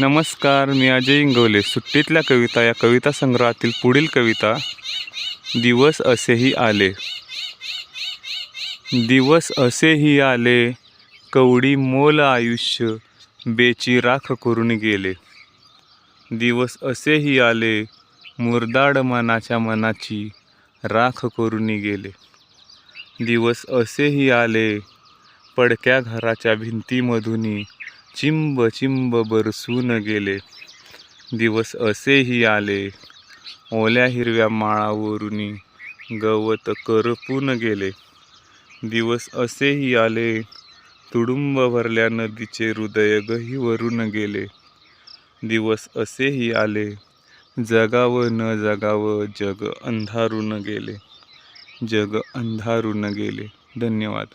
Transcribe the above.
नमस्कार मी अजय इंगवले. सुट्टीतल्या कविता या कविता संग्रहातील पुढील कविता दिवस असेही आले. दिवस असेही आले कवडी मोल आयुष्य बेची राख करून गेले. दिवस असेही आले मुरदाड मनाच्या मनाची राख करून गेले. दिवस असेही आले पडक्या घराच्या भिंतीमधूनही चिंब चिंब बरसून गेले. दिवस असेही आले. ओल्या हिरव्या माळावरून गवत करपून गेले. दिवस असेही आले. तुडुंब भरल्या नदीचे हृदय गहीवरून गेले. दिवस असेही आले. जगावं न जगावं जग अंधारून गेले. जग अंधारून गेले. धन्यवाद.